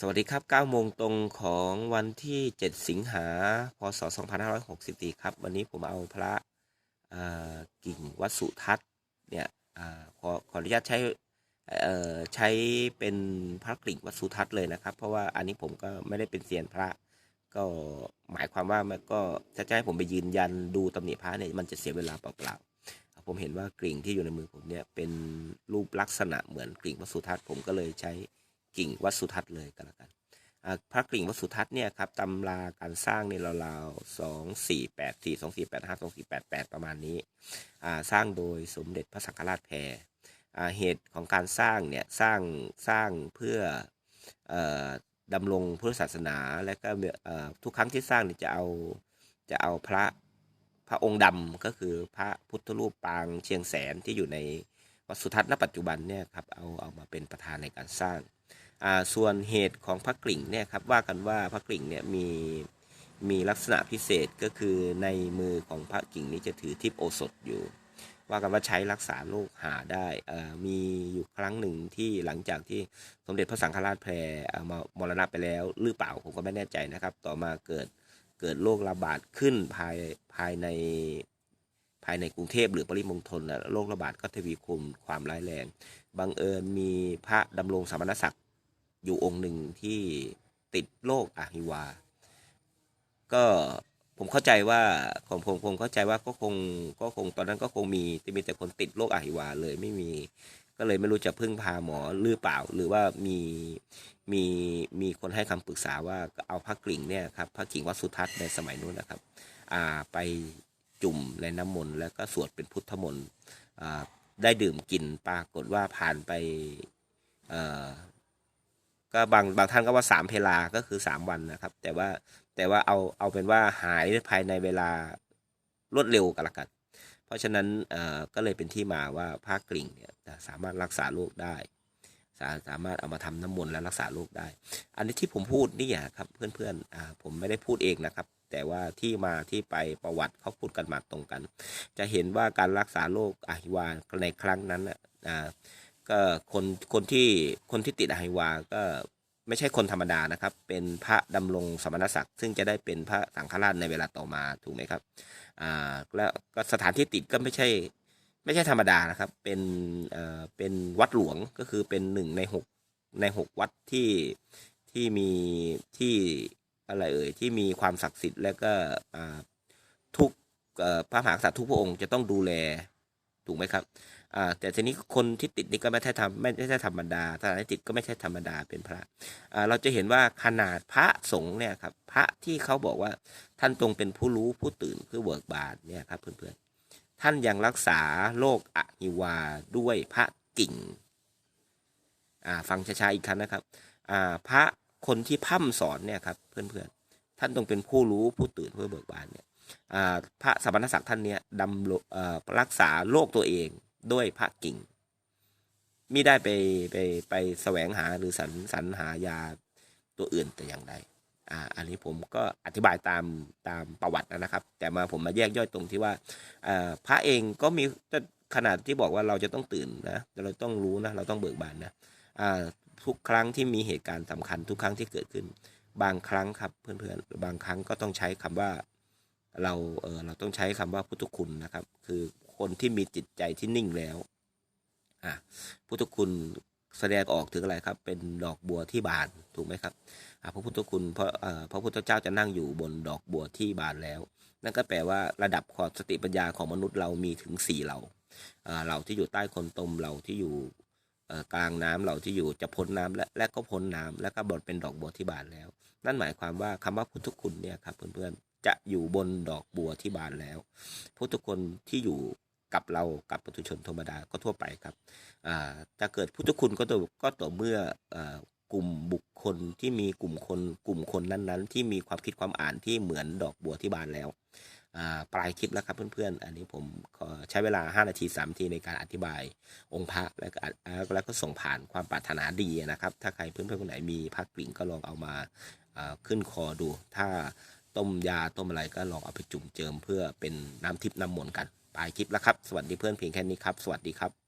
สวัสดีครับ9โมงตรงของวันที่ 7 สิงหา พศ 2564 ครับ วันนี้ผมเอาพระกิ่งวัดสุทัศน์เนี่ยอขอขออนุญาตใช้ใช้เป็นพระกิ่งวัดสุทัศน์เลยนะครับ เพราะว่าอันนี้ผมก็ไม่ได้เป็นเซียนพระ ก็หมายความว่ามันก็ถ้าจะให้ผมไปยืนยันดูตำหนิพระเนี่ยมันจะเสียเวลาเปล่าๆ ผมเห็นว่ากลิ่งที่อยู่ในมือผมเนี่ยเป็นรูปลักษณะเหมือนกลิ่งวัดสุทัศน์ผมก็เลยใช้ กิ่งวัดสุทัศน์เลยก็แล้วกันพระกิ่งวัดสุทัศน์เนี่ยครับตำราการสร้างเนี่ยราวๆสองสี่แปดสี่สองสี่แปดห้าสองสี่แปดแปดประมาณนี้สร้างโดยสมเด็จพระสังฆราชแพรอ่เหตุของการสร้างเนี่ยสร้างสร้างเพื่ออดำรงพุทธศาสนาและก็ทุกครั้งที่สร้างเนี่ยจะเอาจะเอาพระพระองค์ดำก็คือพระพุทธรูปปางเชียงแสนที่อยู่ในวัดสุทัศน์ณปัจจุบันเนี่ยครับเอาเอามาเป็นประธานในการสร้าง ส่วนเหตุของพระกลิ่งเนี่ยครับว่ากันว่าพระกลิ่งเนี่ยมีมีลักษณะพิเศษก็คือในมือของพระกิ่งนี้จะถือทิพย์โอสถอยู่ ว่ากันว่าใช้รักษาโรคหาได้มีอยู่ครั้งหนึ่งที่หลังจากที่สมเด็จพระสังฆราชแพรอ่ามามรณะไปแล้วหรือเปล่าผมก็ไม่แน่ใจนะครับ ต่อมาเกิดเกิดโรคระบาดขึ้นภายภายในภายในกรุงเทพหรือปริมณฑลนะโรคระบาดก็ทวีคูณความร้ายแรงบังเอิญมีพระดำรงสมณศักดิ์ อยู่องค์หนึ่งที่ติดโรคอะฮิวา ก็ผมเข้าใจว่าผมผมผมเข้าใจว่าก็คงก็คงตอนนั้นก็คงมีจะมีแต่คนติดโรคอะฮิวาเลยไม่มี ก็เลยไม่รู้จะพึ่งพาหมอหรือเปล่า หรือว่ามีมีมีคนให้คำปรึกษาว่าเอาพระกลิ่งเนี่ยครับพระกลิ่งวัดสุทัศน์ในสมัยนู้นนะครับ อ่าไปจุ่มในน้ำมนต์แล้วก็สวดเป็นพุทธมนต์อ่าได้ดื่มกินปรากฏว่าผ่านไปอ่อ ก็บางบางท่านก็ว่าสามเพลาก็คือสามวันนะครับ แต่ว่าแต่ว่าเอาเอาเป็นว่าหายภายในเวลารวดเร็วกันละกัน เพราะฉะนั้นเอ่อก็เลยเป็นที่มาว่าผ้ากลิ่งเนี่ยสามารถรักษาโรคได้ สาสามารถเอามาทำน้ำมนต์และรักษาโรคได้ อันนี้ที่ผมพูดนี่อะครับเพื่อนๆอ่าผมไม่ได้พูดเองนะครับ แต่ว่าที่มาที่ไปประวัติเขาพูดกันมาตรงกัน จะเห็นว่าการรักษาโรคอะฮิวาในครั้งนั้นน่ะอ่าก็คนคนที่คนที่ติดอะฮิวาก็ ไม่ใช่คนธรรมดานะครับ เป็นพระดำรงสมณศักดิ์ซึ่งจะได้เป็นพระสังฆราชในเวลาต่อมาถูกไหมครับอ่าแล้วก็สถานที่ติดก็ไม่ใช่ ไม่ใช่ธรรมดานะครับ เป็นเอ่อเป็นวัดหลวงก็คือเป็นหนึ่งในหกในหกวัดที่ที่มีที่อะไรเอ่ยที่มีความศักดิ์สิทธิ์และก็อ่าทุกอ่อพระมหากษัตริย์ทุกพระองค์จะต้องดูแลถูกไหมครับ แต่ทีนี้คนที่ติดนี่ก็ไม่ใช่ทำไม่ใช่ธรรมดาสถานที่ติดก็ไม่ใช่ธรรมดาเป็นพระเราจะเห็นว่าขนาดพระสงฆ์เนี่ยครับพระที่เขาบอกว่าท่านตรงเป็นผู้รู้ผู้ตื่นคือเบิกบานเนี่ยครับเพื่อนๆท่านยังรักษาโรคอะฮิวาด้วยพระกิ่งฟังช้าๆอีกครั้งนะครับพระคนที่พร่ำสอนเนี่ยครับเพื่อนๆท่านต้องเป็นผู้รู้ผู้ตื่นผู้เบิกบานเนี่ยพระสมณศักดิ์ท่านเนี้ยดำรักษาโรคตัวเอง ด้วยพระกิ่งไม่ได้ไปไปไปแสวงหาหรือสรรสรรหายาตัวอื่นแต่อย่างใดอ่าอันนี้ผมก็อธิบายตามตามประวัตินะครับ แต่มาผมมาแยกย่อยตรงที่ว่าอ่าพระเองก็มีขนาดที่บอกว่าเราจะต้องตื่นนะเราต้องรู้นะเราต้องเบิกบานนะอ่าทุกครั้งที่มีเหตุการณ์สำคัญทุกครั้งที่เกิดขึ้น บางครั้งครับเพื่อนๆบางครั้งก็ต้องใช้คำว่า เราเออเราต้องใช้คำว่าพุทธคุณนะครับ คือคนที่มีจิตใจที่นิ่งแล้วอะพุทธคุณแสดงออกถึงอะไรครับ เป็นดอกบัวที่บานถูกไหมครับอะพระพุทธคุณเพราะอ่อพระพุทธเจ้าจะนั่งอยู่บนดอกบัวที่บานแล้ว นั่นก็แปลว่าระดับความสติปัญญาของมนุษย์เรามีถึงสี่เหล่าเอ่อเหล่าที่อยู่ใต้คนตมเหล่าที่อยู่อ่อกลางน้ำเหล่าที่อยู่จะพ้นน้ำและและก็พ้นน้ำและก็บดเป็นดอกบัวที่บานแล้ว นั่นหมายความว่าคำว่าพุทธคุณเนี่ยครับเพื่อนๆจะอยู่บนดอกบัวที่บานแล้วพุทธคุณที่อยู่กับเรากับปุถุชนธรรมดาก็ทั่วไปครับอ่าจะเกิดพุทธคุณก็ต่อก็ต่อเมื่ออ่ากลุ่มบุคคลที่มีกลุ่มคนกลุ่มคนนั้นๆ ที่มีความคิดความอ่านที่เหมือนดอกบัวที่บานแล้วอ่าปลายคลิปแล้วครับเพื่อนๆ อันนี้ผมใช้เวลา 5 นาที3นาทีในการอธิบายองค์พระแล้วก็แล้วก็ส่งผ่านความปรารถนาดีนะครับ ถ้าใครเพื่อนๆคนไหนมีพระกลิ่งก็ลองเอามาอ่าขึ้นคอดู ถ้า ต้มยาต้มอะไรก็ลองเอาไปจุ่มเจิมเพื่อเป็นน้ำทิพย์น้ำมนต์กันปลายคลิปแล้วครับ สวัสดีเพื่อนเพียงแค่นี้ครับ สวัสดีครับ